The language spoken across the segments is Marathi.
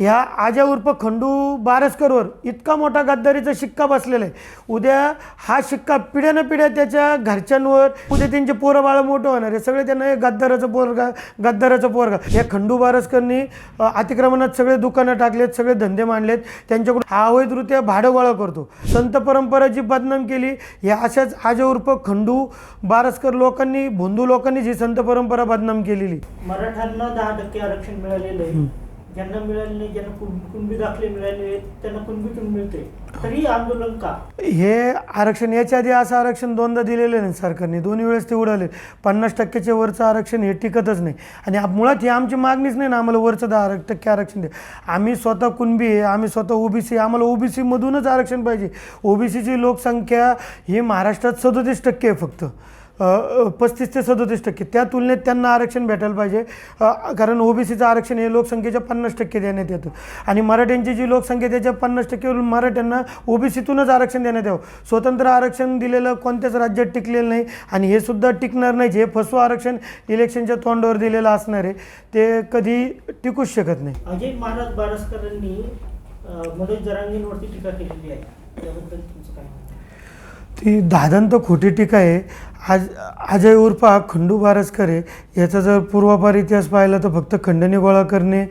ह्या आजा उर्फ खंडू बारसकरवर इतका मोठा गद्दारीचा शिक्का बसलेला आहे. उद्या हा शिक्का पिढ्यानं पिढ्या त्याच्या घरच्यांवर उद्या त्यांचे पोरं बाळं मोठं होणार आहे. सगळे त्यांना हे गद्दाराचं पोरगा गद्दाराचं पोरगा. या खंडू बारसकरनी अतिक्रमणात सगळे दुकानं टाकलेत सगळे धंदे मांडलेत. त्यांच्याकडून हा अवैधरित्या भाडं गोळा करतो. संत परंपरा जी बदनाम केली. या अशाच आजा उर्फ खंडू बारसकर लोकांनी भोंदू लोकांनी जी संत परंपरा बदनाम केलेली. मराठ्यांना दहा टक्के आरक्षण मिळालेलं आहे. ज्यांना मिळाले नाही ज्यांना कुण- कुणबी दाखले मिळाले आहेत, त्यांना कुणबीतून मिळते तरी आंदोलन का? हे आरक्षण याच्या आधी असं आरक्षण दोनदा दिलेलं नाही सरकारने. दोन्ही वेळेस ते उडवले पन्नास टक्क्याच्या वरचं आरक्षण हे टिकतच नाही. आणि आप- मुळात ही आमची मागणीच नाही ना आम्हाला वरचं दहा आर- टक्के आरक्षण द्या. आम्ही स्वतः कुणबी आहे आम्ही स्वतः ओबीसी आम्हाला ओबीसीमधूनच आरक्षण पाहिजे. ओबीसीची लोकसंख्या ही महाराष्ट्रात सदोतीस टक्के आहे फक्त. पस्तीस ते सदोतीस टक्के. त्या तुलनेत त्यांना आरक्षण भेटायला पाहिजे. अ, कारण ओबीसीचं आरक्षण हे लोकसंख्येच्या पन्नास टक्के देण्यात येतं. आणि मराठ्यांची जी लोकसंख्या त्याच्या पन्नास टक्केवरून मराठ्यांना ओबीसीतूनच आरक्षण देण्यात यावं. स्वतंत्र आरक्षण दिलेलं कोणत्याच राज्यात टिकलेलं नाही. आणि हे सुद्धा टिकणार नाही जे फसवं आरक्षण इलेक्शनच्या तोंडावर दिलेलं असणार आहे. ते कधी टिकूच शकत नाही. अजय महाराज बारसकरांनी मनोज जरांगींवरती टीका केलेली आहे. त्याबद्दल तुमचं काय ती दादंत खोटी टीका आहे. आज अजय उर्फ हा खंडू बारसकर आहे. याचा जर पूर्वापार इतिहास पाहिला तर फक्त खंडणी गोळा करणे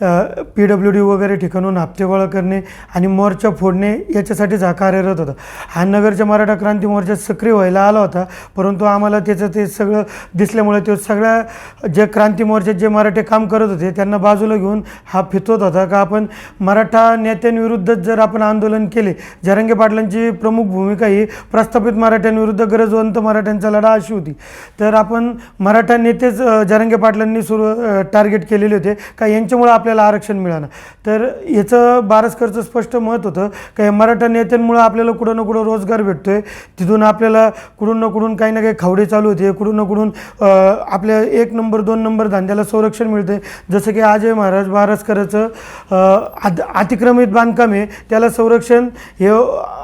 पी डब्ल्यू डी वगैरे ठिकाणून हप्ते गोळा करणे आणि मोर्चा फोडणे याच्यासाठीच हा कार्यरत होता. हा नगरच्या मराठा क्रांती मोर्चात सक्रिय व्हायला आला होता परंतु आम्हाला त्याचं ते सगळं दिसल्यामुळे तो सगळ्या जे क्रांती मोर्चात जे मराठे काम करत होते त्यांना बाजूला घेऊन हा फितवत होता. का आपण मराठा नेत्यांविरुद्धच जर आपण आंदोलन केले जरंगे पाटलांची प्रमुख भूमिका ही प्रस्थापित मराठ्यांविरुद्ध गरजवंत मराठ्यांचा लढा अशी होती. तर आपण मराठा नेतेच जरंगे पाटलांनी सुरू टार्गेट केलेले होते. का यांच्यामुळं आपल्याला आरक्षण मिळालं. तर याचं बारसकरचं स्पष्ट मत होतं का या मराठा नेत्यांमुळं आपल्याला कुठं ना कुठं रोजगार भेटतोय. तिथून आपल्याला कुठून ना कुठून काही ना काही खावडे चालू होते. कुठून ना कुठून आपल्या एक नंबर दोन नंबर धंद्याला संरक्षण मिळते जसं की अजय महाराज बारसकराचं आद अद अतिक्रमित बांधकाम आहे. त्याला संरक्षण हे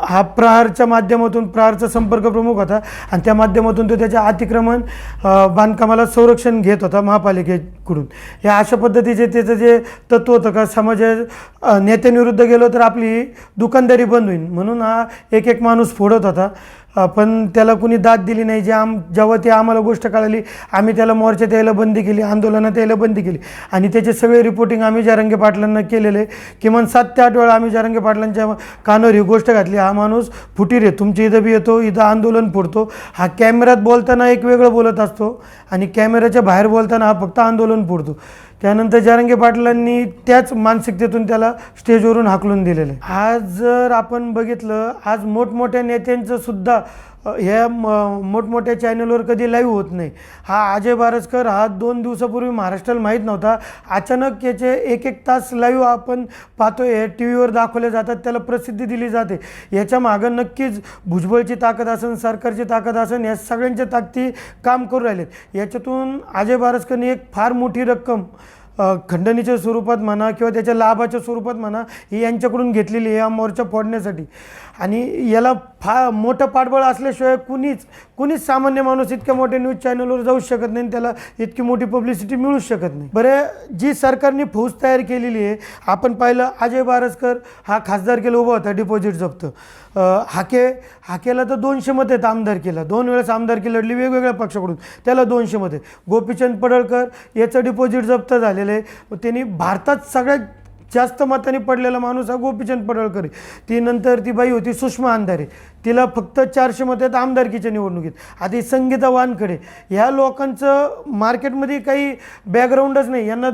हा प्रहारच्या माध्यमातून प्रहारचा संपर्क प्रमुख होता. आणि त्या माध्यमातून तो त्याच्या अतिक्रमण बांधकामाला संरक्षण घेत होता करून. या अशा पद्धतीचे त्याचं जे तत्व होतं का समाज नेत्यांविरुद्ध गेलो तर आपली दुकानदारी बंद होईल म्हणून हा एक एक माणूस फोडत होता. पण त्याला कुणी दाद दिली नाही. जे आम जेव्हा ती आम्हाला गोष्ट कळाली आम्ही त्याला मोर्चात यायला बंदी केली आंदोलनात यायला बंदी केली. आणि त्याचे सगळे रिपोर्टिंग आम्ही जारंगे पाटलांना केलेले किमान सात ते आठ वेळा आम्ही जारंगे पाटलांच्या कानावर ही गोष्ट घातली. हा माणूस फुटीर आहे. तुमच्या इथं बी येतो इथं आंदोलन फोडतो. हा कॅमेऱ्यात बोलताना एक वेगळं बोलत असतो आणि कॅमेऱ्याच्या बाहेर बोलताना हा फक्त आंदोलन फोडतो. त्यानंतर जारंगे पाटलांनी त्याच मानसिकतेतून त्याला स्टेजवरून हाकलून दिलेलं आहे. आज जर आपण बघितलं आज मोठमोठ्या नेत्यांचं सुद्धा ह्या म- मोठमोठ्या चॅनलवर कधी लाईव्ह होत नाही. हा अजय बारसकर हा दोन दिवसापूर्वी महाराष्ट्राला माहीत नव्हता. अचानक याचे एक एक तास लाईव्ह आपण पाहतोय. हे टी व्हीवर दाखवले जातात. त्याला प्रसिद्धी दिली जाते. याच्या मागं नक्कीच भुजबळची ताकद असन सरकारची ताकद असन या सगळ्यांच्या ताकदी काम करू राहिलेत. याच्यातून अजय बारसकरनी एक फार मोठी रक्कम खंडणीच्या स्वरूपात म्हणा किंवा त्याच्या लाभाच्या स्वरूपात म्हणा ही यांच्याकडून घेतलेली आहे या मोर्चा फोडण्यासाठी. आणि याला फा मोठं पाठबळ असल्याशिवाय कुणीच कुणीच सामान्य माणूस इतक्या मोठ्या न्यूज चॅनलवर जाऊ शकत नाही आणि त्याला इतकी मोठी पब्लिसिटी मिळू शकत नाही. बरं जी सरकारने फौज तयार केलेली आहे आपण पाहिलं अजय बारसकर हा खासदार केला उभा होता डिपॉझिट जप्त. हाके हाकेला तर दोनशे मत आहेत आमदारकीला दोन वेळेस आमदारकी लढली वेगवेगळ्या पक्षाकडून. त्याला दोनशे मत आहे गोपीचंद पडळकर याचं डिपॉझिट जप्त झालेलं आहे. त्यांनी भारतात सगळ्यात जास्त मताने पडलेला माणूस हा गोपीचंद पडळकर ती नंतर ती बाई होती सुषमा अंधारे. तिला फक्त चारशे मत आहेत आमदारकीच्या निवडणुकीत. आता संगीता वानखडे ह्या लोकांचं मार्केटमध्ये काही बॅकग्राऊंडच नाही. यांना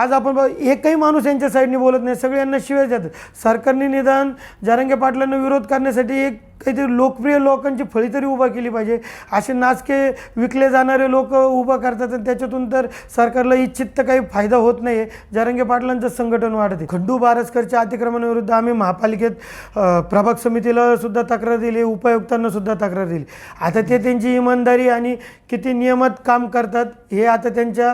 आज आपण एकही माणूस यांच्या साईडने बोलत नाही. सगळे यांना शिवाय जातात सरकारने निदान जारंगे पाटलांना विरोध करण्यासाठी एक काहीतरी लोकप्रिय लोकांची फळी तरी उभा केली पाहिजे. असे नाचके विकले जाणारे लोक उभं करतात आणि त्याच्यातून तर सरकारला इच्छित तर काही फायदा होत नाही आहे जारंगे पाटलांचं संघटन वाढते. खंडू बारसकरच्या अतिक्रमणाविरुद्ध आम्ही महापालिकेत प्रभाग समितीला सुद्धा तक्रार दिली. उपायुक्तांना सुद्धा तक्रार दिली. आता ते त्यांची इमानदारी आणि किती नियमात काम करतात हे आता त्यांच्या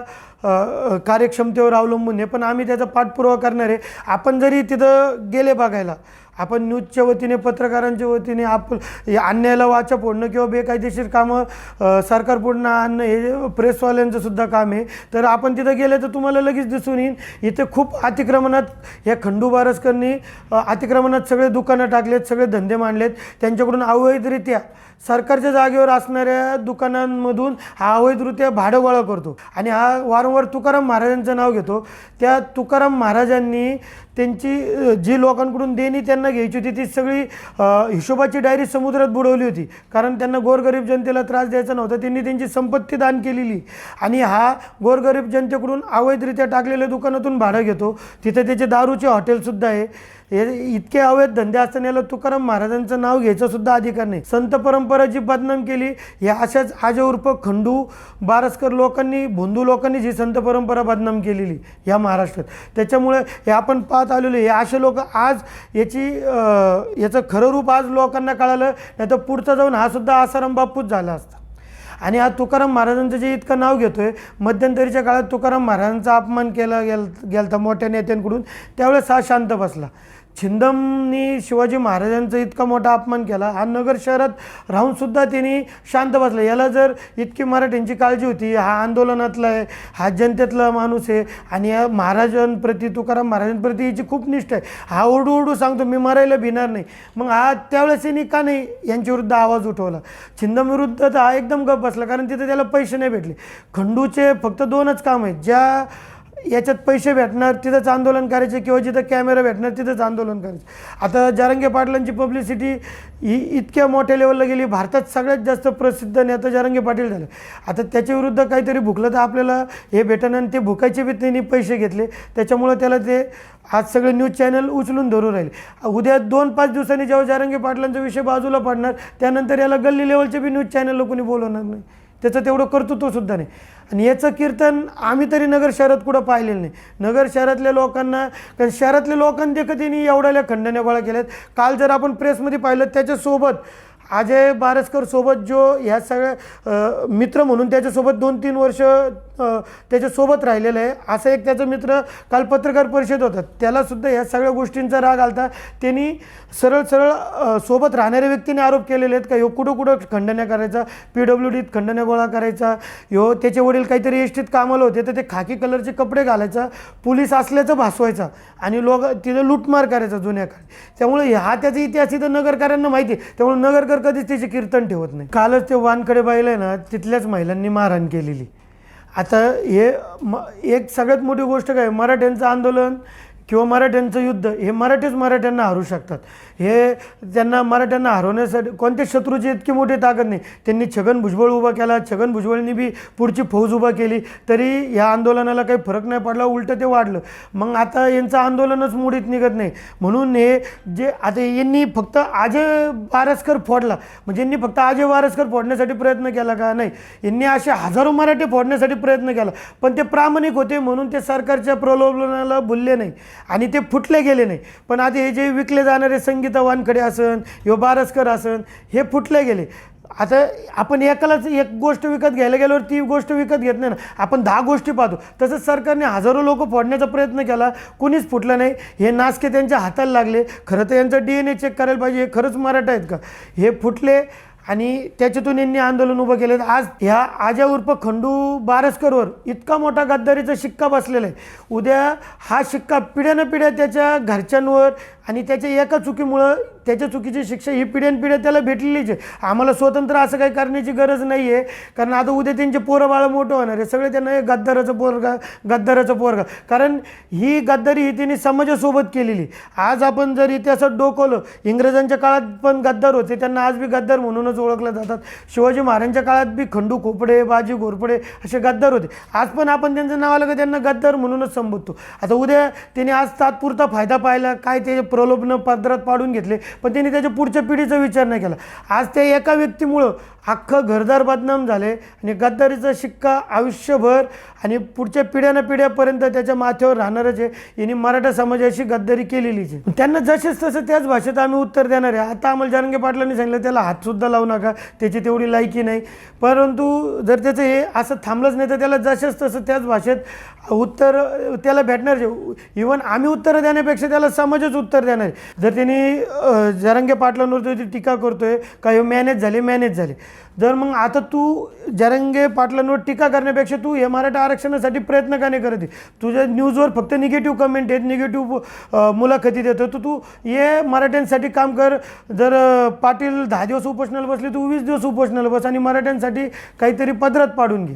कार्यक्षमतेवर अवलंबून आहे. पण आम्ही त्याचा पाठपुरावा करणार आहे. आपण जरी तिथं गेले बघायला आपण न्यूजच्या वतीने पत्रकारांच्या वतीने आप या अन्यायाला वाचा फोडणं किंवा बेकायदेशीर कामं सरकार सरकारपुढनं आणणं हे प्रेसवाल्यांचं सुद्धा काम आहे. तर आपण तिथं गेलं तर तुम्हाला लगेच दिसून येईल इथे खूप अतिक्रमणात या खंडू बारसकरनी अतिक्रमणात सगळे दुकानं टाकलेत सगळे धंदे मांडलेत. त्यांच्याकडून अवैधरित्या सरकारच्या जागेवर असणाऱ्या दुकानांमधून हा अवैधरित्या भाडं गोळा करतो. आणि हा वारंवार तुकाराम महाराजांचं नाव घेतो. त्या तुकाराम महाराजांनी त्यांची जी लोकांकडून देणी त्यांना घ्यायची होती ती सगळी हिशोबाची डायरी समुद्रात बुडवली होती. कारण त्यांना गोरगरीब जनतेला त्रास द्यायचा नव्हता. त्यांनी त्यांची संपत्ती दान केलेली. आणि हा गोरगरीब जनतेकडून अवैधरित्या टाकलेल्या दुकानातून भाडं घेतो. तिथे त्याचे दारूचे हॉटेलसुद्धा आहे. हे इतके अवैध धंदे असताना याला तुकाराम महाराजांचं नाव घ्यायचं सुद्धा अधिकार नाही. संत परंपरा जी बदनाम केली. हे अशाच आज उर्फ खंडू बारसकर लोकांनी भोंदू लोकांनी जी संत परंपरा बदनाम केलेली या महाराष्ट्रात. त्याच्यामुळे हे आपण पाहत आलेलो हे असे लोक आज याची याचं खरं रूप आज लोकांना कळालं नाही तर पुढचं जाऊन हा सुद्धा आसाराम बापूच झाला असता. आणि हा तुकाराम महाराजांचं जे इतकं नाव घेतो आहे मध्यंतरीच्या काळात तुकाराम महाराजांचा अपमान केला गेल गेलता मोठ्या नेत्यांकडून त्यावेळेस हा शांत बसला. छिंदमनी शिवाजी महाराजांचा इतका मोठा अपमान केला. हा नगर शहरात राहूनसुद्धा त्यांनी शांत बसला. याला जर इतकी मराठ्यांची काळजी होती हा आंदोलनातला आहे हा जनतेतला माणूस आहे आणि या महाराजांप्रती तुकाराम महाराजांप्रती याची खूप निष्ठा आहे. हा ओढू ओढू सांगतो मी मरायला भिणार नाही. मग हा त्यावेळेस यांनी का नाही यांच्याविरुद्ध आवाज उठवला? छिंदमविरुद्ध तर हा एकदम गप बसला कारण तिथे त्याला पैसे नाही भेटले. खंडूचे फक्त दोनच काम आहेत. ज्या याच्यात पैसे भेटणार तिथंच आंदोलन करायचे किंवा जिथं कॅमेरा भेटणार तिथंच आंदोलन करायचं. आता जारंगे पाटलांची पब्लिसिटी ही इतक्या मोठ्या लेवलला गेली भारतात सगळ्यात जास्त प्रसिद्ध नेता जारंगे पाटील झाले. आता त्याच्या विरुद्ध काहीतरी भुकलं तर आपल्याला हे भेटणं आणि ते भुकायचे बी त्यांनी पैसे घेतले. त्याच्यामुळं त्याला ते आज सगळे न्यूज चॅनल उचलून धरून राहिले. उद्या दोन पाच दिवसांनी जेव्हा जारंगे पाटलांचा विषय बाजूला पडणार त्यानंतर याला गल्ली लेवलचे बी न्यूज चॅनल लोकांनी बोलवणार नाही. त्याचं तेवढं कर्तृत्व सुद्धा नाही. आणि याचं कीर्तन आम्ही तरी नगर शहरात कुठं पाहिलेलं नाही. नगर शहरातल्या लोकांना कारण शहरातल्या लोकांनी देखत त्यांनी एवढ्या खंडण्या गोळा केल्यात. काल जर आपण प्रेसमध्ये पाहिलं त्याच्यासोबत अजय बारसकर सोबत जो ह्या सगळ्या मित्र म्हणून त्याच्यासोबत दोन तीन वर्ष त्याच्यासोबत राहिलेलं आहे. असं एक त्याचा मित्र काल पत्रकार परिषद होता. त्यालासुद्धा ह्या सगळ्या गोष्टींचा राग आलता. त्यांनी सरळ सरळ सोबत राहणाऱ्या व्यक्तीने आरोप केलेले आहेत का ह्यो कुठं कुठं खंडण्या करायचा पी डब्ल्यू डीत खंडण्या गोळा करायचा ह्यो त्याचे वडील काहीतरी एसटीत कामाला होते तर ते खाकी कलरचे कपडे घालायचा पोलीस असल्याचं भासवायचा आणि लोक तिथं लूटमार करायचा जुन्या काळी. त्यामुळे हा त्याचा इतिहास इथं नगरकरांना माहिती आहे. त्यामुळे नगरकर कधीच त्याचे कीर्तन ठेवत नाही. कालच ते वानकडे बाईला आहे ना तिथल्याच महिलांनी मारहाण केलेली. आता हे म एक सगळ्यात मोठी गोष्ट काय? मराठ्यांचं आंदोलन किंवा मराठ्यांचं युद्ध हे मराठीच मराठ्यांना हरू शकतात. हे त्यांना मराठ्यांना हरवण्यासाठी कोणत्या शत्रूची इतकी मोठी ताकद नाही. त्यांनी छगन भुजबळ उभा केला छगन भुजबळनी बी पुढची फौज उभा केली तरी ह्या आंदोलनाला काही फरक नाही पडला उलटं ते वाढलं. मग आता यांचं आंदोलनच मोडीत निघत नाही. म्हणून हे जे आता यांनी फक्त अजय वारसकर फोडला. म्हणजे यांनी फक्त अजय वारसकर फोडण्यासाठी प्रयत्न केला का? नाही. यांनी असे हजारो मराठी फोडण्यासाठी प्रयत्न केला. पण ते प्रामाणिक होते म्हणून ते सरकारच्या प्रलोभनाला भुलले नाही. आणि ते फुटले गेले नाही. पण आता हे जे विकले जाणारे संगीता वानखडे असन यो बारसकर असन हे फुटले गेले. आता आपण एकालाच एक गोष्ट विकत घ्यायला गेल्यावर ती गोष्ट विकत घेत नाही ना. आपण दहा गोष्टी पाहतो. तसंच सरकारने हजारो लोक फोडण्याचा प्रयत्न केला कोणीच फुटलं नाही. हे नासके त्यांच्या हाताला लागले. खरं तर यांचं डी एन ए चेक करायला पाहिजे. हे खरंच मराठा आहेत का? हे फुटले आणि त्याच्यातून यांनी आंदोलन उभं केलं. आज ह्या आजा उर्फ खंडू बारसकरवर इतका मोठा गद्दारीचा शिक्का बसलेला आहे. उद्या हा शिक्का पिढ्यानं पिढ्या त्याच्या घरच्यांवर आणि त्याच्या एका चुकीमुळं त्याच्या चुकीची शिक्षा ही पिढ्यानपिढ्या त्याला भेटलेलीच आहे. आम्हाला स्वतंत्र असं काही करण्याची गरज नाही आहे कारण आता उद्या त्यांचे पोरं बाळं मोठं होणार आहे. सगळे त्यांना गद्दाराचं पोरगा गद्दाराचं पोरगा. कारण ही गद्दारी ही त्यांनी समाजासोबत केलेली. आज आपण जर इतिहासात डोकवलं इंग्रजांच्या काळात पण गद्दार होते त्यांना आज बी गद्दार म्हणूनच ओळखलं जातात. शिवाजी महाराजांच्या काळात बी खंडू खोपडे बाजी घोरपडे असे गद्दार होते. आज पण आपण त्यांचं नाव आलं का त्यांना गद्दार म्हणूनच संबोधतो. आता उद्या त्यांनी आज तात्पुरता फायदा पाहिला. काय ते प्रलोभनं पदरात पाडून घेतले. पण त्यांनी त्याच्या पुढच्या पिढीचा विचार नाही केला. आज त्या एका व्यक्तीमुळं अख्खं घरदार बदनाम झाले आणि गद्दारीचा शिक्का आयुष्यभर आणि पुढच्या पिढ्यानं पिढ्यापर्यंत त्याच्या माथ्यावर राहणारच आहे. यांनी मराठा समाजाशी गद्दारी केलेलीच आहे. त्यांना जसेच तसं त्याच भाषेत आम्ही उत्तर देणार आहे. आता आम्हाला जरंगे पाटलांनी सांगितलं त्याला हातसुद्धा लावू नका. त्याची तेवढी लायकी नाही. परंतु जर त्याचं हे असं थांबलंच नाही तर त्याला जसेच तसं त्याच भाषेत उत्तर त्याला भेटणार इवन आम्ही उत्तरं देण्यापेक्षा त्याला समाजच उत्तर देणार आहे. जर त्यांनी जरंगे पाटलांवरती टीका करतोय का हे मॅनेज झाले मॅनेज झाले. जर मग आता तू जरंगे पाटलांवर टीका करण्यापेक्षा तू हे मराठा आरक्षणासाठी प्रयत्न का नाही करत तुझ्या न्यूजवर फक्त निगेटिव्ह कमेंट आहेत निगेटिव्ह मुलाखती देतो तर तू ये मराठ्यांसाठी काम कर. जर पाटील दहा दिवस उपोषणाला बसले तू वीस दिवस उपोषणाला बस आणि मराठ्यांसाठी काहीतरी पदरात पाडून घे.